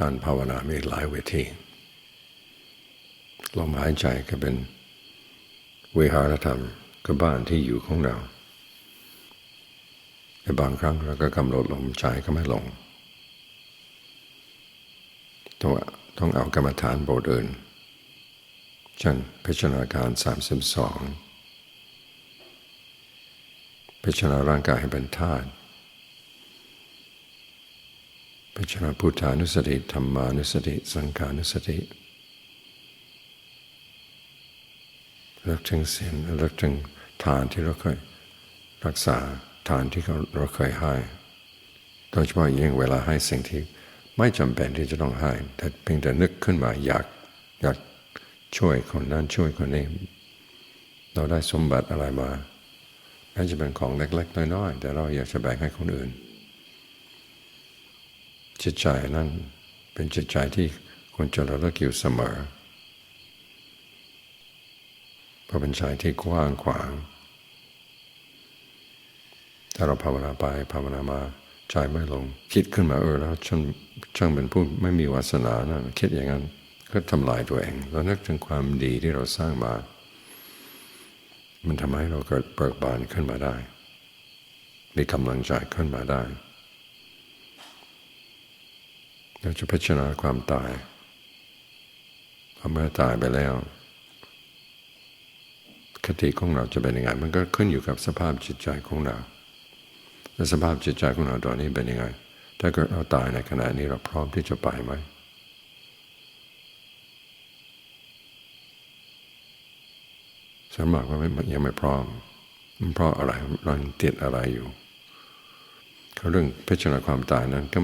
การภาวนามีหลายเวทีลมหายใจก็เป็นวิหารธรรมก็บ้านที่อยู่ของเราแต่บางครั้งเราก็กำหนดลมใจก็ไม่ลงต้องต้องเอากรรมฐานบทอื่นเช่นพิจารณาการสามสิบสองพิจารณาร่างกายให้เป็นธาตุ พิจารณาพุทธานุสติธรรมานุสติ สังขานุสติเลิกถึงเสียนเลิกถึงทานที่เราเคยรักษาทานที่เราเคยให้โดยเฉพาะยิ่งเวลาให้สิ่งที่ไม่จำเป็นที่จะต้องให้ แต่เพียงแต่นึกขึ้นมาอยากอยากช่วยคนนั้นช่วยคนนี้ เราได้สมบัติอะไรมาแม้จะเป็นของเล็ก ๆ น้อยๆแต่เราอยากจะแบ่งให้คนอื่น จิตใจนั้นเป็นจิตใจที่ควรจะระลึกอยู่เสมอ เพราะเป็นใจที่กว้างขวาง ถ้าเราภาวนาไปภาวนามาใจไม่ลง คิดขึ้นมาเออแล้วฉันช่างเป็นผู้ไม่มีวาสนานะคิดอย่างนั้นก็ทำลายตัวเองเรานึกถึงความดีที่เราสร้างมา มันทำให้เราเกิดเบิกบานขึ้นมาได้ มีกำลังใจขึ้นมาได้ เราจะพิจารณาความตายพอเมื่อตายไปแล้ว คติของเราจะเป็นยังไง มันก็ขึ้นอยู่กับสภาพจิตใจของเราและสภาพจิตใจของเราตอนนี้เป็นยังไง ถ้าเกิดเราตายในขณะนี้เราพร้อมที่จะไปไหมสมมติว่ายังไม่พร้อมมันเพราะอะไรเราติดอะไรอยู่เขาเรื่องพิจารณาความตายนั้นก็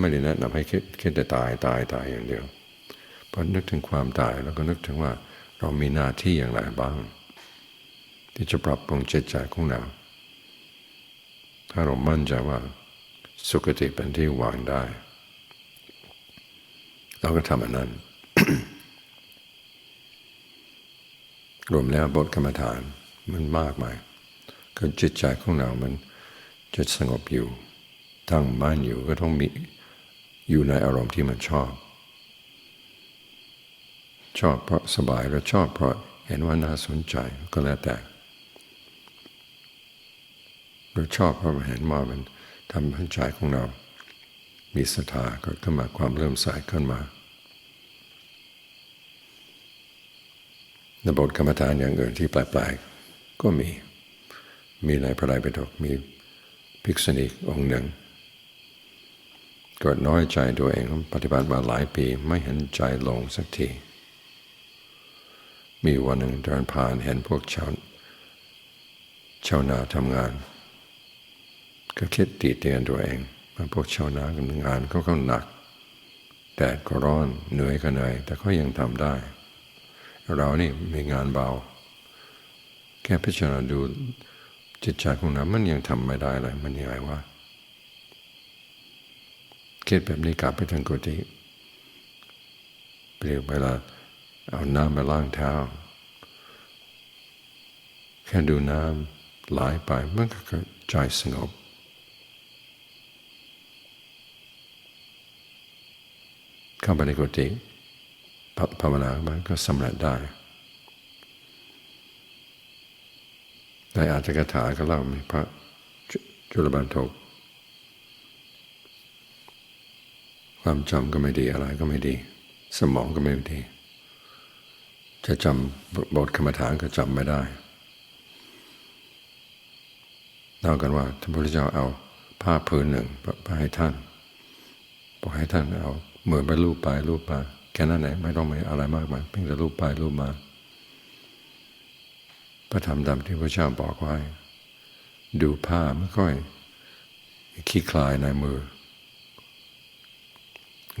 ไม่ได้แนะนำให้คิดคิดแต่ตายตายตายอย่างเดียวพอนึกถึงความตายแล้วก็นึกถึงว่าเรามีหน้าที่อย่างไรบ้าง ที่จะปรับปรุงจิตใจของเราถ้าเรามั่นใจว่าสุขติเป็นที่วางได้ เราก็ทำอันนั้น รวมแล้วบทกรรมฐานมันมากมายคือจิตใจของเรามันจะสงบอยู่ ตั้งมั่นอยู่ก็ต้องมี อยู่ในอารมณ์ที่มันชอบ ชอบเพราะสบายแล้วชอบเพราะเห็นว่าน่าสนใจก็แล้วแต่หรือชอบเพราะเห็นว่ามันทำให้ใจของเรา มีศรัทธาก็ขึ้นมาความเริ่มใสขึ้นมาในบทกรรมฐานอย่างอื่นที่แปลกๆก็มี มีในพระไตรปิฎกมีภิกษุณีองค์หนึ่ง เกิดน้อยใจตัวเองปฏิบัติมาหลายปีไม่เห็นใจลงสักที มีวันหนึ่งเดินผ่านเห็นพวกชาวชาวนาทำงาน ก็คิดตีเตียนตัวเองว่าพวกชาวนาทำงานเขาก็หนักแดดก็ร้อนเหนื่อยก็เหนื่อย แต่เขายังทำได้ เรานี่มีงานเบา แค่พิจารณาดูจิตใจของเรามันยังทำไม่ได้เลยมันยังไงวะ คิดแบบนี้กลับไปทางกุฏิเปลี่ยนเวลาเอาน้ำมาล้างเท้า แค่ดูน้ำไหลไปมันก็ใจสงบเข้าไปในกุฏิภาวนามันก็สำเร็จได้ในอาจกถาก็เล่ามีพระจุลบันทก ความจำก็ไม่ดีอะไรก็ไม่ดี สมองก็ไม่ดี จะจำบทคำถานก็จำไม่ได้เล่ากันว่าท่านพระเจ้าเอาผ้าผืนหนึ่งไปให้ท่านบอกให้ท่านเอาเหมือนไปรูปไปรูปมาแค่นั้นเองไม่ต้องมีอะไรมากมายเพียงแต่รูปไปรูปมาพระธรรมดำที่พระเจ้าบอกไว้ ดูผ้าไม่ค่อยขี้คลายในมือ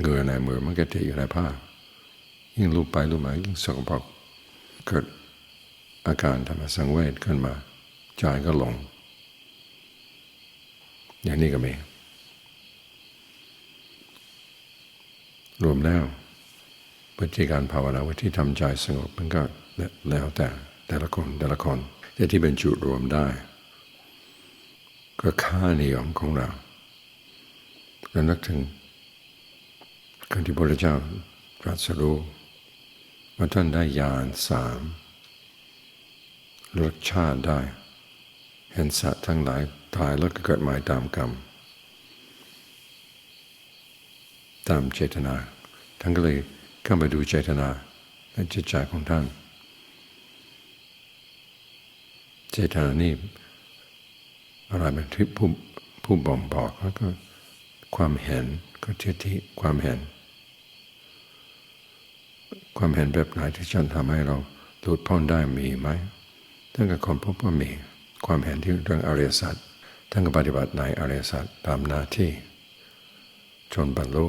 เงือในมือมันก็ติดอยู่ในผ้า ยิ่งรูปไปรูปมายิ่งสกปรกเกิดอาการธรรมสังเวชขึ้นมาใจก็หลง อย่างนี้ก็มี รวมแล้ววิธีการภาวนาวิธีทำใจสงบมันก็แล้วแต่แต่ละคนแต่ละคนแต่ที่เป็นจุดรวมได้ ก็ค่านิยมของเราแล้วนึกถึง ก่อนที่พระเจ้าตรัสรู้ว่าท่านได้ญาณสามรสชาติได้ เห็นสัตว์ทั้งหลายตายแล้วก็เกิดใหม่ตามกรรม ตามเจตนา ท่านก็เลยเข้ามาดูเจตนาในจิตใจของท่าน เจตนานี่อะไรเป็นที่ผู้ผู้บ่งบอกแล้วก็ความเห็นก็ทิฏฐิความเห็น ความเห็นแบบไหนที่ฉันทำให้เราหลุดพ้นได้มีไหมท่านก็คนพบว่ามีความเห็นที่เรื่องอริยสัจท่านก็ปฏิบัติในอริยสัจตามหน้าที่ จนบรรลุ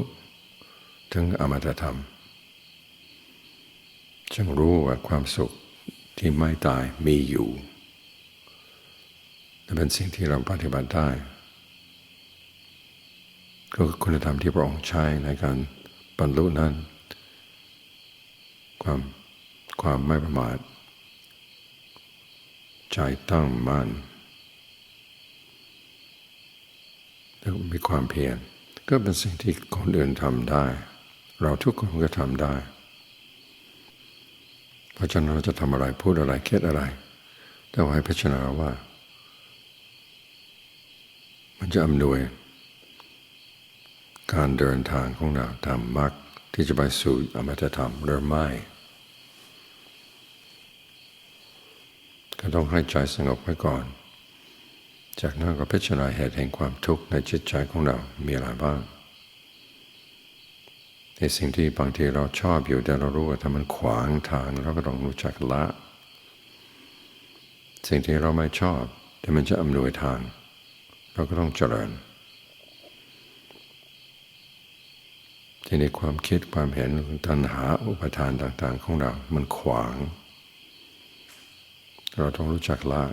ถึงอมตะธรรม จึงรู้ว่าความสุขที่ไม่ตายมีอยู่และเป็นสิ่งที่เราปฏิบัติได้ ก็คือคุณธรรมที่พระองค์ใช้ในการบรรลุนั้น ความความไม่ประมาทใจตั้งมั่นแล้วมีความเพียรก็เป็นสิ่งที่คนอื่นทำได้ เราทุกคนก็ทำได้ เพราะฉะนั้นเราจะทำอะไรพูดอะไรคิดอะไรแต่ว่าให้พิจารณาว่า มันจะอำนวย การเดินทางของเราตามมรรคที่จะไปสู่อมตะธรรมหรือไม่ ก็ต้องให้ใจสงบไว้ก่อน จากนั้นก็พิจารณาเหตุแห่งความทุกข์ในจิตใจของเรา มีอะไรบ้าง ในสิ่งที่บางทีเราชอบอยู่แต่เรารู้ว่าถ้ามันขวางทางเราก็ต้องรู้จักละ สิ่งที่เราไม่ชอบ แต่มันจะอำนวยทาง เราก็ต้องเจริญที่ในความคิดความเห็นตัณหาอุปทานต่าง ๆ ของเรา มันขวาง เราต้องรู้จักละ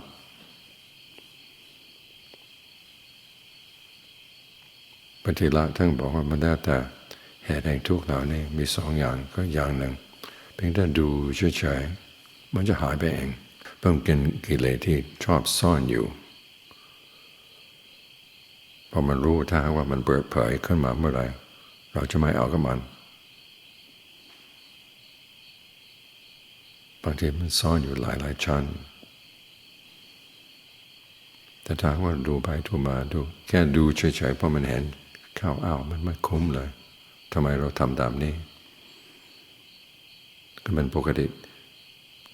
ปฏิละท่านบอกว่ามันได้แต่เหตุแห่งทุกข์เหล่านี้มีสองอย่างก็อย่างหนึ่ง เพียงแต่ดูเฉยๆมันจะหายไปเองเพิ่มกินกิเลสที่ชอบซ่อนอยู่พอมันรู้ถ้าว่ามันเปิดเผยขึ้นมาเมื่อไรเราจะไม่เอากับมันบางทีมันซ่อนอยู่หลายหลายชั้น แต่ถ้าว่าดูไปดูมาดู แค่ดูเฉยๆเพราะมันเห็นเข้าอ้าวมันไม่คุ้มเลยทำไมเราทำตามนี้ ก็เป็นปกติ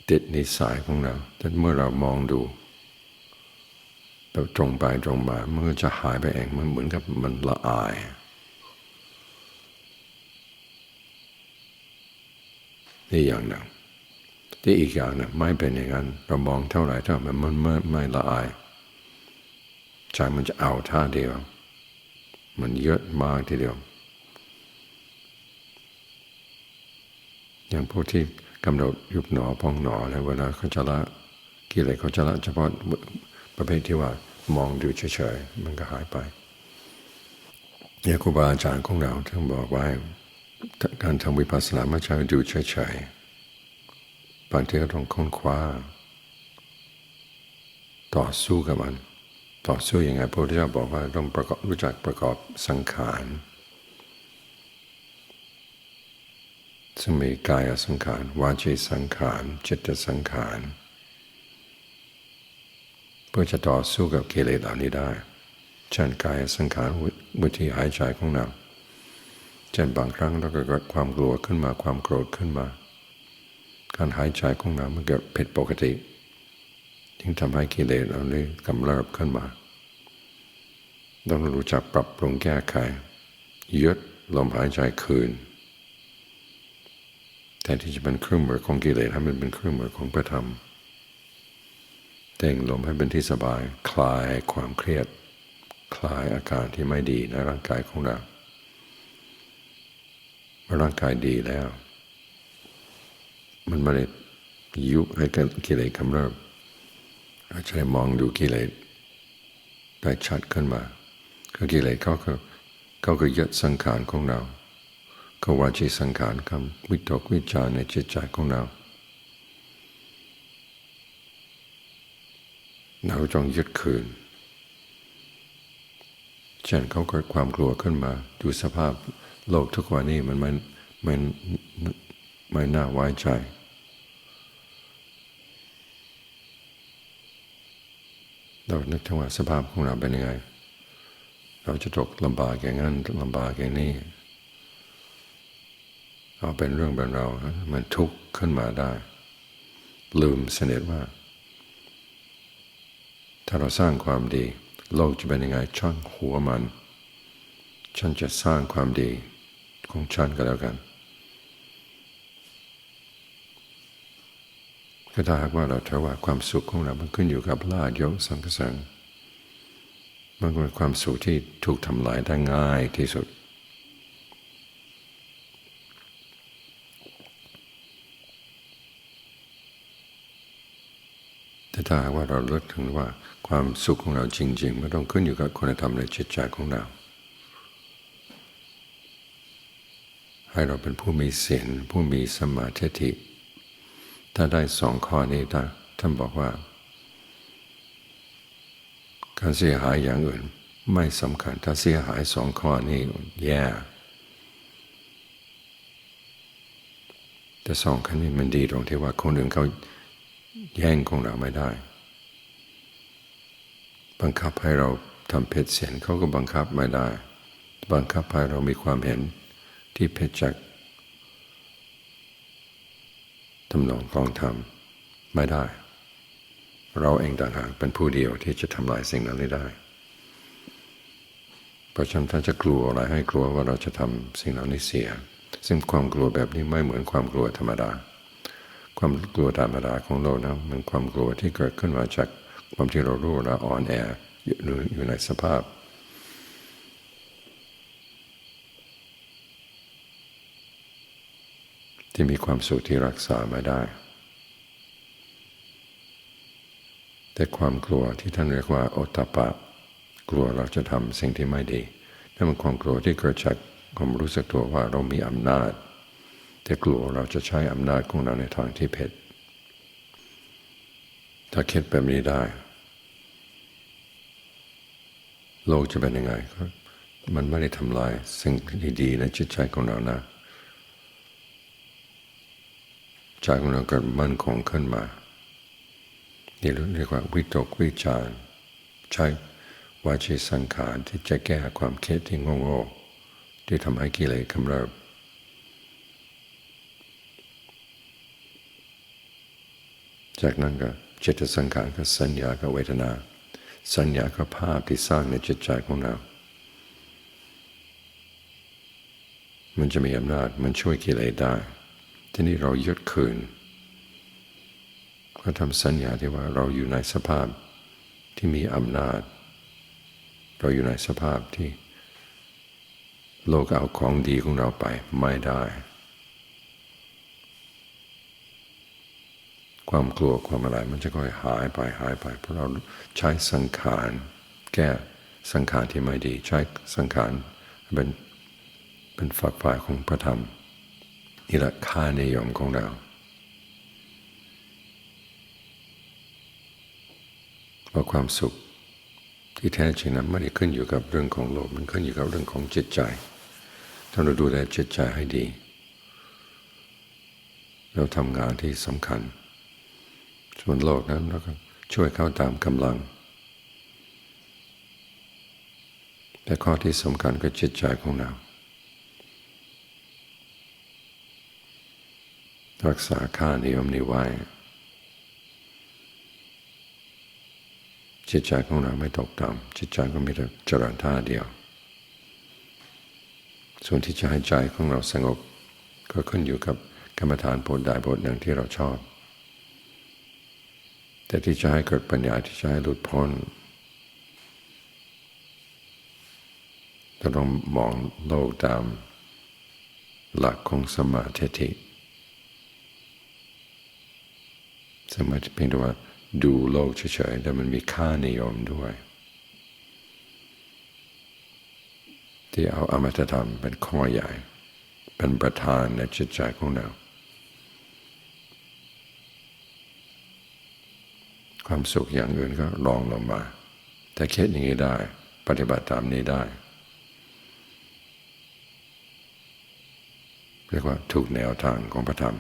ติดนิสัยของเรา แต่เมื่อเรามองดูแบบตรงไปตรงมามันก็จะหายไปเองมันเหมือนกับมันละอายนี่อย่างหนึ่งที่อีกอย่างหนึ่งไม่เป็นอย่างนั้นเรามองเท่าไหร่เท่ามันมันไม่ไม่ละอาย ใจมันจะเอาท่าเดียว มันเยอะมากทีเดียว อย่างพวกที่กำหนดยุบหนอพองหนออะไรเวลาเขาจะละกิเลสเขาจะละเฉพาะประเภทที่ว่ามองดูเฉยๆมันก็หายไปอย่างครูบาอาจารย์ของเราท่านบอกว่าการทำวิปัสสนาไม่ใช่ดูเฉยๆบางทีก็ต้องค้นคว้า ต่อสู้กับมัน ต่อสู้ยังไงพระพุทธเจ้าบอกว่าต้องประกอบรู้จักประกอบสังขารซึ่งมีกายสังขารวาจีสังขารจิตสังขารเพื่อจะต่อสู้กับกิเลสเหล่านี้ได้เช่นกายสังขารวิธีหายใจของเราเช่นบางครั้งเราก็เกิดความกลัวขึ้นมาความโกรธขึ้นมา การหายใจของเรามันเกิดผิดปกติ จึงทำให้กิเลสเหล่านี้กำเริบขึ้นมา ต้องรู้จักปรับปรุงแก้ไขยึดลมหายใจคืนแทนที่จะเป็นเครื่องมือของกิเลสให้มันเป็นเครื่องมือของพระธรรมแต่งลมให้เป็นที่สบายคลายความเครียด คลายอาการที่ไม่ดีในร่างกายของเราเมื่อร่างกายดีแล้ว มันไม่ได้ยุให้กิเลสกำเริบ เราจะได้มองดูกิเลสได้ชัดขึ้นมาก็กิเลสเขาก็เขาก็ยึดสังขารของเราก็วาจีสังขารคำวิตกวิจารในจิตใจของเรา เราจงยึดคืนเช่นเขาเกิดความกลัวขึ้นมา ดูสภาพโลกทุกวันนี้มันไม่ไม่ไม่น่าไว้ใจ เรานึกถึงว่าสภาพของเราเป็นยังไง เราจะตกลำบากอย่างนั้นลำบากอย่างนี้ เอาเป็นเรื่องเป็นเรา มันทุกข์ขึ้นมาได้ ลืมสนิทว่า ถ้าเราสร้างความดี โลกจะเป็นยังไงช่างหัวมัน ฉันจะสร้างความดีของฉันก็แล้วกัน ก็ถ้าหากว่าเราถือว่าความสุขของเรา มันขึ้นอยู่กับลาดยกสังกสังมันเป็นความสุขที่ถูกทำลายได้ง่ายที่สุด แต่ถ้าหากว่าเราเลิกถึงว่าความสุขของเราจริงๆไม่ต้องขึ้นอยู่กับคุณธรรมในจิตใจของเรา ให้เราเป็นผู้มีศีลผู้มีสมาธิ ถ้าได้สองข้อนี้ท่านบอกว่า การเสียหายอย่างอื่นไม่สำคัญ ถ้าเสียหายสองข้อนี้แย่แต่สองข้อนี้มันดีตรงที่ว่าคนอื่นเขาแย่งของเราไม่ได้ บังคับให้เราทำเพชรเสียนเขาก็บังคับไม่ได้ บังคับให้เรามีความเห็นที่เพชรจาก ทำนองกองทำไม่ได้ เราเองต่างหากเป็นผู้เดียวที่จะทำลายสิ่งนั้นได้ เพราะฉะนั้นถ้าจะกลัวอะไรให้กลัวว่าเราจะทำสิ่งเหล่านี้เสีย ซึ่งความกลัวแบบนี้ไม่เหมือนความกลัวธรรมดา ความกลัวธรรมดาของเรานะมันความกลัวที่เกิดขึ้นมาจากความที่เรารู้เราอ่อนแออยู่ในสภาพ ที่มีความสุขที่รักษาไม่ได้ แต่ความกลัวที่ท่านเรียกว่าโอตปะ กลัวเราจะทำสิ่งที่ไม่ดีนั่นเป็นความกลัวที่เกิดจากความรู้สึกตัวว่าเรามีอำนาจ แต่กลัวเราจะใช้อำนาจของเราในทางที่ผิดถ้าคิดแบบนี้ได้ โลกจะเป็นยังไงมันไม่ได้ทำลายสิ่งที่ดีในจิตใจของเรานะ ใจของเราเกิดมั่นคงขึ้นมานี่เรียกว่าวิตกวิจารใช้วาจีสังขารที่จะแก้ความคิดที่โง่ๆที่ทำให้กิเลสกำเริบจากนั้นก็เจตสังขารก็สัญญาก็เวทนา สัญญาก็ภาพที่สร้างในจิตใจของเรา มันจะมีอำนาจมันช่วยกิเลสได้ ที่นี้เรายึดคืนก็ทำสัญญาที่ว่าเราอยู่ในสภาพที่มีอำนาจ เราอยู่ในสภาพที่โลกเอาของดีของเราไปไม่ได้ ความกลัวความอะไรมันจะค่อยหายไปหายไป เพราะเราใช้สังขารแก้สังขารที่ไม่ดี ใช้สังขารเป็นเป็นฝักฝ่ายของพระธรรม นี่แหละค่านิยมของเรา ว่าความสุขที่แท้จริงนั้นไม่ได้ขึ้นอยู่กับเรื่องของโลกมันขึ้นอยู่กับเรื่องของจิตใจ ถ้าเราดูแลจิตใจให้ดี เราทำงานที่สำคัญ ส่วนโลกนั้นเราก็ช่วยเข้าตามกำลัง แต่ข้อที่สำคัญก็จิตใจของเรา รักษาค่านิยมนี้ไว้ จิตใจของเราไม่ตกต่ำจิตใจก็มีแต่เจริญท่าเดียว ส่วนที่จะให้ใจของเราสงบ ก็ขึ้นอยู่กับกรรมฐานบทใดบทหนึ่งที่เราชอบ แต่ที่จะให้เกิดปัญญาที่จะให้หลุดพ้นเราต้องมองโลกตามหลักของสมาธิ สมาธิเพียงแต่ว่าดูโลกเฉยๆแต่มันมีค่านิยมด้วย ที่เอาอมตะธรรมเป็นข้อใหญ่ เป็นประธานในจิตใจของเรา ความสุขอย่างอื่นก็รองลงมา แต่คิดอย่างนี้ได้ ปฏิบัติตามนี้ได้เรียกว่าถูกแนวทางของพระธรรม